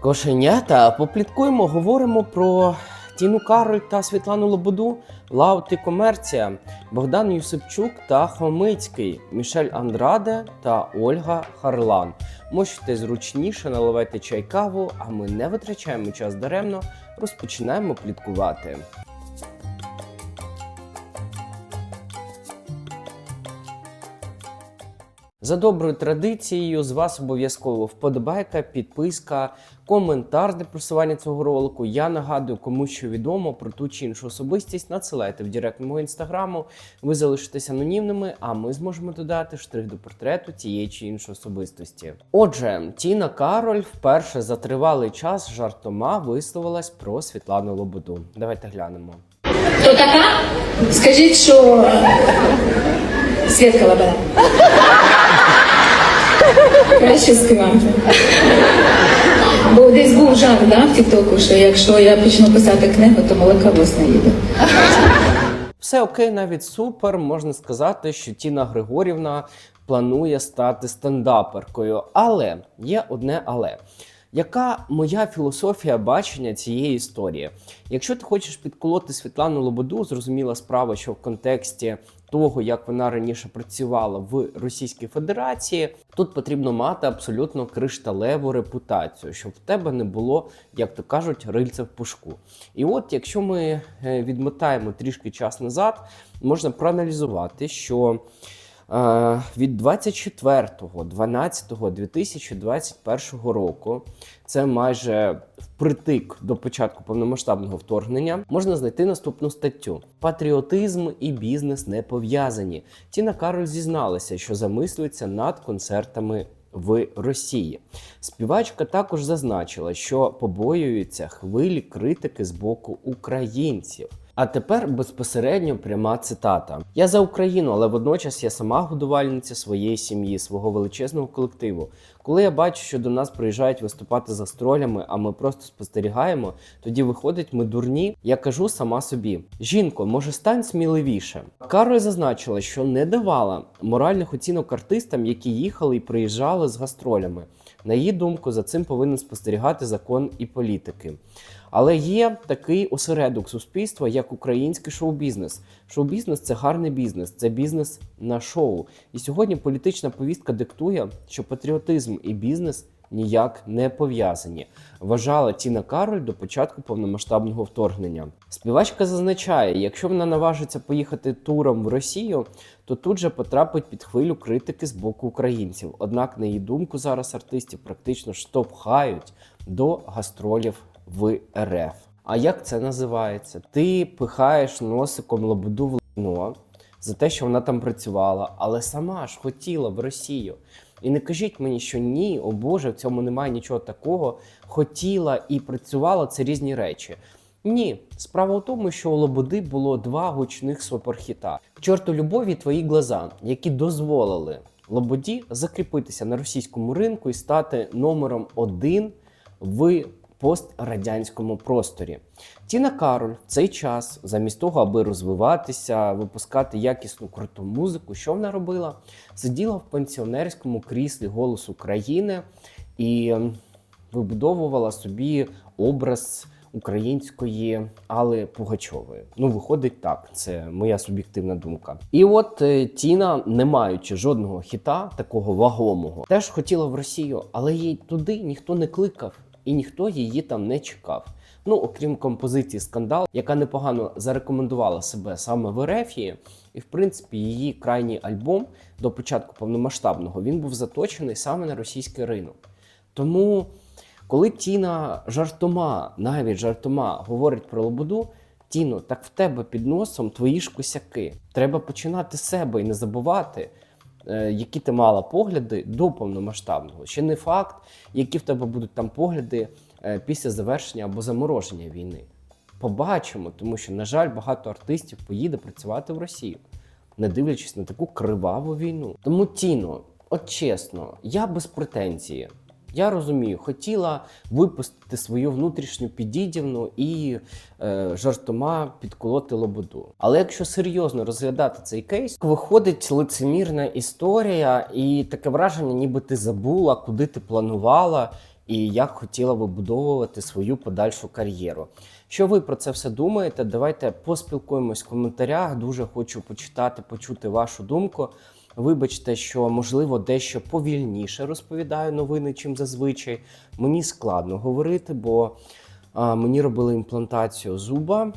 Кошенята, попліткуємо, говоримо про Тіну Кароль та Світлану Лободу, Лаут і Комерція, Богдан Юсипчук та Хомицький, Мішель Андраде та Ольга Харлан. Можете зручніше наливайте чай каву, а ми не витрачаємо час даремно, розпочинаємо пліткувати. За доброю традицією, з вас обов'язково вподобайка, підписка, коментар для просування цього ролику. Я нагадую, кому що відомо про ту чи іншу особистість, надсилайте в директ мого інстаграму. Ви залишитесь анонімними, а ми зможемо додати штрих до портрету тієї чи іншої особистості. Отже, Тіна Кароль вперше за тривалий час жартома висловилась про Світлану Лободу. Давайте глянемо. Хто така? Скажіть, що Свідка Лабера. Краще співати. Бо десь був жарт да, в Тіктоку, що якщо я почну писати книгу, то молока вас не їде. Все окей, навіть супер. Можна сказати, що Тіна Григорівна планує стати стендаперкою. Але є одне але. Яка моя філософія бачення цієї історії? Якщо ти хочеш підколоти Світлану Лободу, зрозуміла справа, що в контексті того, як вона раніше працювала в Російській Федерації, тут потрібно мати абсолютно кришталеву репутацію, щоб в тебе не було, як то кажуть, рильця в пушку. І от, якщо ми е, відмотаємо трішки час назад, можна проаналізувати, що від 24.12.2021 року, це майже впритик до початку повномасштабного вторгнення, можна знайти наступну статтю: Патріотизм і бізнес не пов'язані. Тіна Кароль зізналася, що замислюється над концертами. В Росії співачка також зазначила, що побоюється хвилі критики з боку українців. А тепер безпосередньо пряма цитата: Я за Україну, але водночас я сама годувальниця своєї сім'ї, свого величезного колективу. Коли я бачу, що до нас приїжджають виступати за стролями, а ми просто спостерігаємо, тоді виходить, ми дурні. Я кажу сама собі: жінко, може стань сміливіше. Кароль зазначила, що не давала моральних оцінок артистам, які їхали і приїжджали з гастролями. На її думку, за цим повинен спостерігати закон і політики. Але є такий осередок суспільства, як український шоу-бізнес. Шоу-бізнес це гарний бізнес, це бізнес на шоу. І сьогодні політична повістка диктує, що патріотизм і бізнес ніяк не пов'язані. Вважала Тіна Кароль до початку повномасштабного вторгнення. Співачка зазначає, якщо вона наважиться поїхати туром в Росію, то тут же потрапить під хвилю критики з боку українців. Однак, на її думку, зараз артистів практично штовхають до гастролів в РФ. А як це називається? Ти пихаєш носиком лободу в лайно за те, що вона там працювала, але сама ж хотіла в Росію. І не кажіть мені, що ні, о Боже, в цьому немає нічого такого. Хотіла і працювала це різні речі. Ні, справа в тому, що у Лободи було два гучних суперхіта «К чорту любові твої глаза, які дозволили Лободі закріпитися на російському ринку і стати номером один в пострадянському просторі. Тіна Кароль в цей час, замість того, аби розвиватися, випускати якісну круту музику, що вона робила? Сиділа в пенсіонерському кріслі голос України і ем, вибудовувала собі образ української Алли Пугачової. Ну, виходить так, це моя суб'єктивна думка. І от е, Тіна, не маючи жодного хіта, такого вагомого, теж хотіла в Росію, але їй туди ніхто не кликав і ніхто її там не чекав. Ну, окрім композиції скандал, яка непогано зарекомендувала себе саме в Ерефії, і в принципі її крайній альбом до початку повномасштабного він був заточений саме на російський ринок. Тому, коли Тіна жартома, навіть жартома, говорить про Лободу, Тіно, так в тебе під носом твої ж косяки. Треба починати з себе і не забувати, які ти мала погляди до повномасштабного. Ще не факт, які в тебе будуть там погляди е, після завершення або замороження війни. Побачимо, тому що, на жаль, багато артистів поїде працювати в Росію, не дивлячись на таку криваву війну. Тому Тіно, от чесно, я без претензії. Я розумію, хотіла випустити свою внутрішню підідівну і е, жартома підколоти лободу. Але якщо серйозно розглядати цей кейс, виходить лицемірна історія, і таке враження, ніби ти забула, куди ти планувала, і як хотіла вибудовувати свою подальшу кар'єру. Що ви про це все думаєте? Давайте поспілкуємось в коментарях. Дуже хочу почитати, почути вашу думку. Вибачте, що можливо дещо повільніше розповідаю новини, чим зазвичай. Мені складно говорити, бо мені робили імплантацію зуба.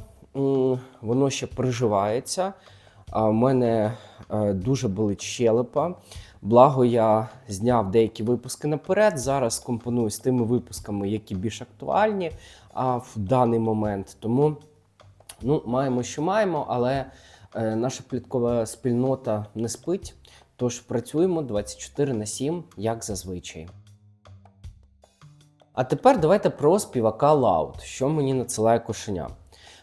Воно ще приживається. А в мене е, дуже болить щелепа. Благо, я зняв деякі випуски наперед. Зараз компоную з тими випусками, які більш актуальні а, в даний момент. Тому ну, маємо, що маємо, але е, наша пліткова спільнота не спить. Тож працюємо 24 на 7, як зазвичай. А тепер давайте про співака Лаут, що мені надсилає кошеня.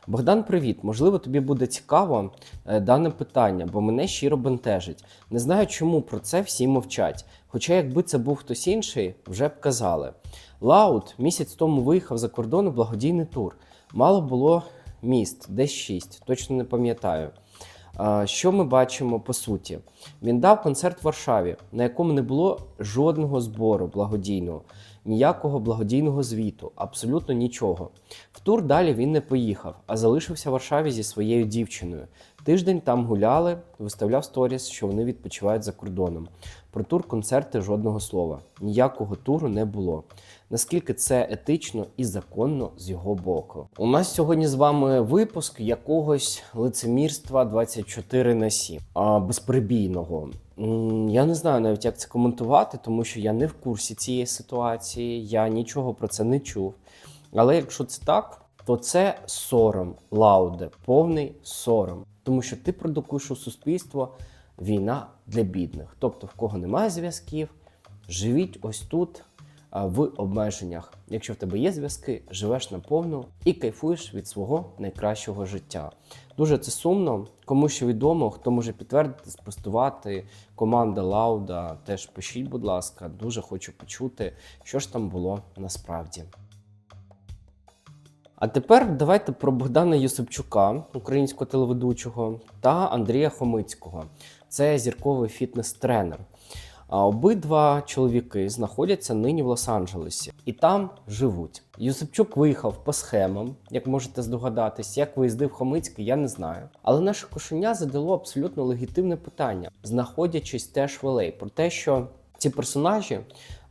Богдан, привіт! Можливо, тобі буде цікаво е, дане питання, бо мене щиро бентежить. Не знаю, чому про це всі мовчать. Хоча, якби це був хтось інший, вже б казали. Лаут місяць тому виїхав за кордон у благодійний тур. Мало було міст, десь шість, точно не пам'ятаю. Що ми бачимо по суті? Він дав концерт в Варшаві, на якому не було жодного збору благодійного, ніякого благодійного звіту, абсолютно нічого. В тур далі він не поїхав, а залишився в Варшаві зі своєю дівчиною. Тиждень там гуляли, виставляв сторіс, що вони відпочивають за кордоном. Про тур концерти жодного слова. Ніякого туру не було. Наскільки це етично і законно з його боку? У нас сьогодні з вами випуск якогось лицемірства 24 на 7, а безперебійного. Я не знаю навіть, як це коментувати, тому що я не в курсі цієї ситуації, я нічого про це не чув. Але якщо це так, то це сором, лауде, повний сором. Тому що ти продукуєш у суспільство війна для бідних. Тобто, в кого немає зв'язків, живіть ось тут в обмеженнях. Якщо в тебе є зв'язки, живеш наповну і кайфуєш від свого найкращого життя. Дуже це сумно. Кому що відомо, хто може підтвердити, спростувати. Команда Лауда теж пишіть, будь ласка, дуже хочу почути, що ж там було насправді. А тепер давайте про Богдана Юсипчука, українського телеведучого, та Андрія Хомицького. Це зірковий фітнес-тренер. А обидва чоловіки знаходяться нині в Лос-Анджелесі і там живуть. Юсипчук виїхав по схемам, як можете здогадатись, як виїздив Хомицький, я не знаю. Але наше кошеня задало абсолютно легітимне питання, знаходячись теж в LA, про те, що ці персонажі,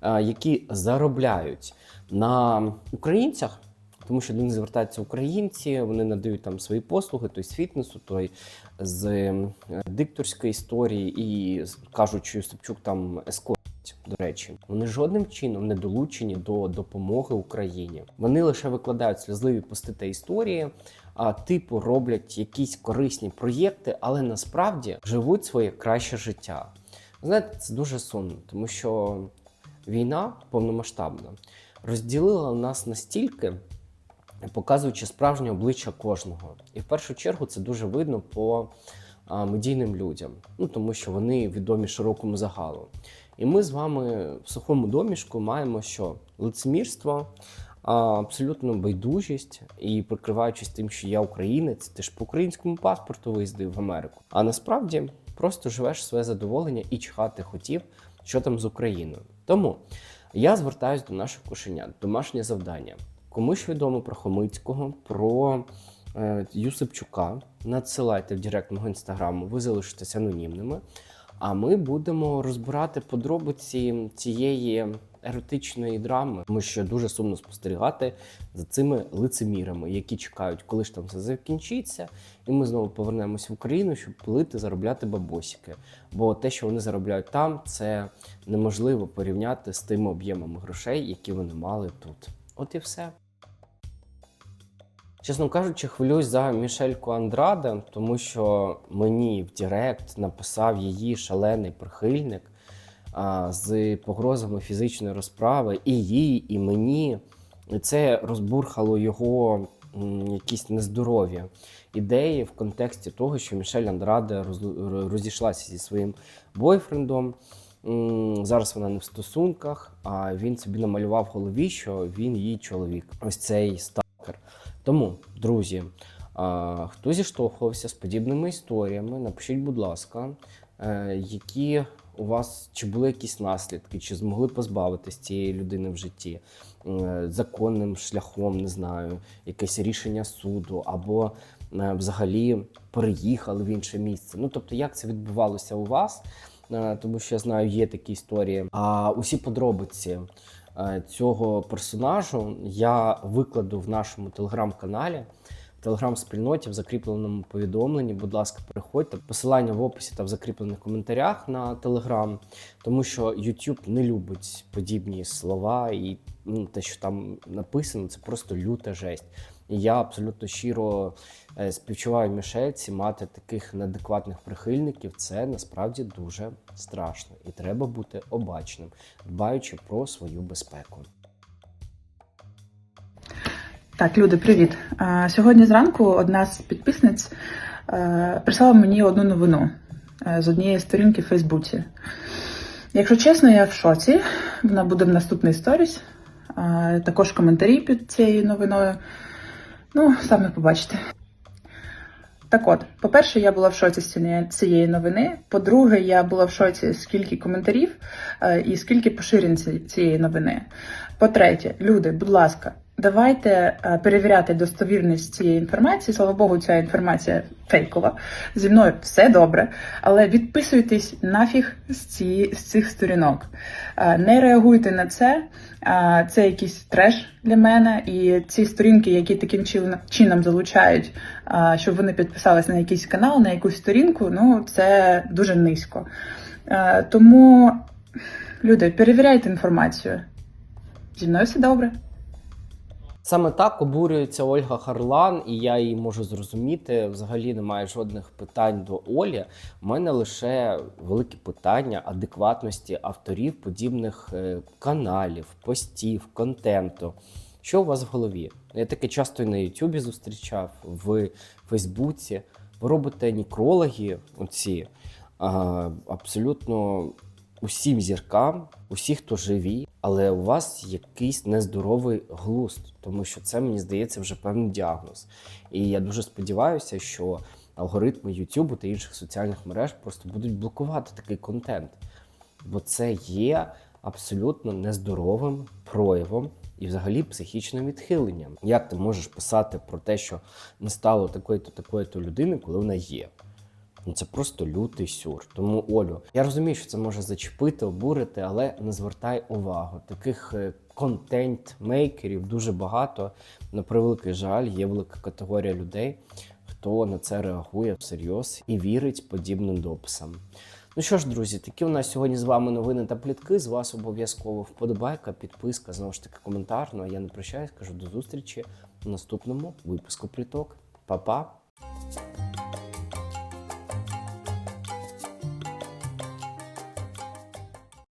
е, які заробляють на українцях. Тому що до них звертаються українці, вони надають там свої послуги, той з фітнесу, той з е, дикторської історії, і кажуть, що Юсипчук там ескортить, до речі. Вони жодним чином не долучені до допомоги Україні. Вони лише викладають сльозливі пости та історії, а типу роблять якісь корисні проєкти, але насправді живуть своє краще життя. Знаєте, це дуже сумно, тому що війна повномасштабна розділила нас настільки показуючи справжнє обличчя кожного. І в першу чергу це дуже видно по медійним людям, ну тому що вони відомі широкому загалу. І ми з вами в сухому домішку маємо що лицемірство, абсолютно байдужість і прикриваючись тим, що я українець, ти ж по українському паспорту виїздив в Америку. А насправді просто живеш своє задоволення і чхати хотів, що там з Україною. Тому я звертаюся до наших кошенят. Домашнє завдання. Комусь відомо про Хомицького, про е, Юсипчука. Надсилайте в директ мого інстаграму, ви залишитесь анонімними. А ми будемо розбирати подробиці цієї еротичної драми, тому що дуже сумно спостерігати за цими лицемірами, які чекають, коли ж там все закінчиться, і ми знову повернемось в Україну, щоб пилити, заробляти бабосики. Бо те, що вони заробляють там, це неможливо порівняти з тими об'ємами грошей, які вони мали тут. От і все. Чесно кажучи, хвилююсь за Мішельку Андраде, тому що мені в Директ написав її шалений прихильник а, з погрозами фізичної розправи і їй, і мені. І це розбурхало його м, якісь нездорові ідеї в контексті того, що Мішель Андраде роз- розійшлася зі своїм бойфрендом. Зараз вона не в стосунках, а він собі намалював в голові, що він її чоловік. Ось цей сталкер. Тому, друзі, хто зіштовхувався з подібними історіями, напишіть, будь ласка, е, які у вас чи були якісь наслідки, чи змогли позбавитись цієї людини в житті е, законним шляхом, не знаю, якесь рішення суду, або е, взагалі переїхали в інше місце. Ну тобто, як це відбувалося у вас? Е, Тому що я знаю, є такі історії. А усі подробиці е, цього персонажу я викладу в нашому телеграм-каналі. Телеграм-спільноті в закріпленому повідомленні. Будь ласка, переходьте. Посилання в описі та в закріплених коментарях на телеграм, тому що YouTube не любить подібні слова, і ну, те, що там написано, це просто люта жесть. Я абсолютно щиро е, співчуваю Мішельці мати таких неадекватних прихильників. Це насправді дуже страшно, і треба бути обачним, дбаючи про свою безпеку. Так, люди, привіт. Сьогодні зранку одна з підписниць е, прислала мені одну новину е, з однієї сторінки в Фейсбуці. Якщо чесно, я в шоці. Вона буде в наступній сторіс. Е, Також коментарі під цією новиною. Ну, самі побачите. Так от, по-перше, я була в шоці з цієї- цієї новини. По-друге, я була в шоці, скільки коментарів е, і скільки поширень цієї новини. По-третє, люди, будь ласка, давайте е, перевіряти достовірність цієї інформації. Слава Богу, ця інформація фейкова. Зі мною все добре, але відписуйтесь нафіг з, ці, з цих сторінок. Е, Не реагуйте на це. Е, Це якийсь треш для мене. І ці сторінки, які таким чином залучають, щоб вони підписались на якийсь канал, на якусь сторінку, ну це дуже низько. Тому, люди, перевіряйте інформацію. Зі мною все добре. Саме так обурюється Ольга Харлан, і я її можу зрозуміти. Взагалі немає жодних питань до Олі. У мене лише великі питання адекватності авторів подібних е, каналів, постів, контенту. Що у вас в голові? Я таке часто і на Ютубі зустрічав, в Фейсбуці. Ви робите нікрологи, оці абсолютно усім зіркам, усі, хто живі, але у вас якийсь нездоровий глузд, тому що це мені здається вже певний діагноз. І я дуже сподіваюся, що алгоритми YouTube та інших соціальних мереж просто будуть блокувати такий контент, бо це є абсолютно нездоровим проявом. І взагалі психічним відхиленням. Як ти можеш писати про те, що не стало такої-то такої-то людини, коли вона є? Ну це просто лютий сюр. Тому Олю, я розумію, що це може зачепити, обурити, але не звертай увагу. Таких е, контент-мейкерів дуже багато. На превеликий жаль, є велика категорія людей, хто на це реагує всерйоз і вірить подібним дописам. Ну що ж, друзі, такі у нас сьогодні з вами новини та плітки. З вас обов'язково вподобайка, підписка, знову ж таки, коментар. Ну а я не прощаюсь, кажу до зустрічі в наступному випуску пліток. Па-па!